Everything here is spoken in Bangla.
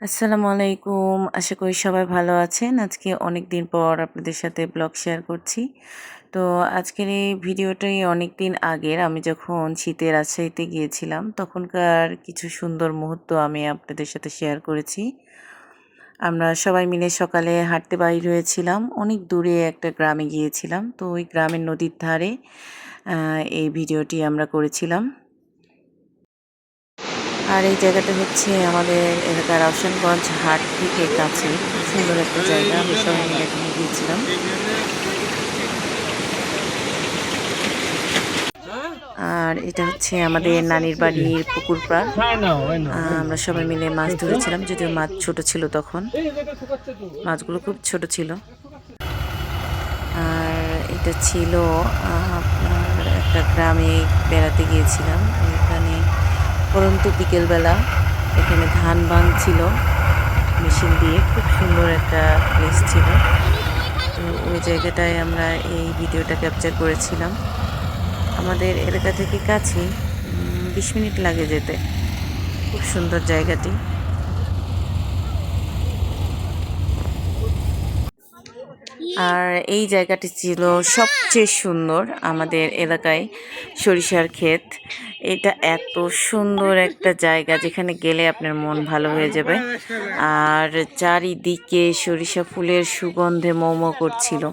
আসসালামু আলাইকুম। আশা করি সবাই ভালো আছেন। আজকে অনেক দিন পর আপনাদের সাথে ব্লগ শেয়ার করছি। তো আজকের এই ভিডিওটাই অনেক দিন আগের। আমি যখন শীতের রাজশাহীতে গিয়েছিলাম, তখনকার কিছু সুন্দর মুহূর্ত আমি আপনাদের সাথে শেয়ার করেছি। আমরা সবাই মিলে সকালে হাঁটতে বাইর হয়েছিলাম। অনেক দূরে একটা গ্রামে গিয়েছিলাম। তো ওই গ্রামের নদীর ধারে এই ভিডিওটি আমরা করেছিলাম। আর এই জায়গাটা হচ্ছে আমাদের এলাকার রওশনগঞ্জ হাট থেকে কাছে। সুন্দর একটা জায়গা আমি সবাই মিলে এখানে গিয়েছিলাম। আর এটা হচ্ছে আমাদের নানির বাড়ির পুকুর পাড়। আমরা সবাই মিলে মাছ ধরেছিলাম, যদিও মাছ ছোট ছিল তখন। মাছগুলো খুব ছোট ছিল। আর এটা ছিল আপনার একটা গ্রামে বেড়াতে গিয়েছিলাম। এখানে পরন্তু বিকেলবেলা এখানে ধান ছিল মেশিন দিয়ে, খুব সুন্দর একটা প্লেস ছিল। তো ওই জায়গাটায় আমরা এই ভিডিওটা ক্যাপচার করেছিলাম। আমাদের এলাকা থেকে কাছে বিশ মিনিট লাগে যেতে। খুব সুন্দর জায়গাটি। আর এই জায়গাটি ছিল সবচেয়ে সুন্দর আমাদের এলাকায় সরিষার ক্ষেত। এটা এত সুন্দর একটা জায়গা যেখানে গেলে আপনার মন ভালো হয়ে যাবে। আর চারিদিকে সরিষা ফুলের সুগন্ধে মোমো করছিল।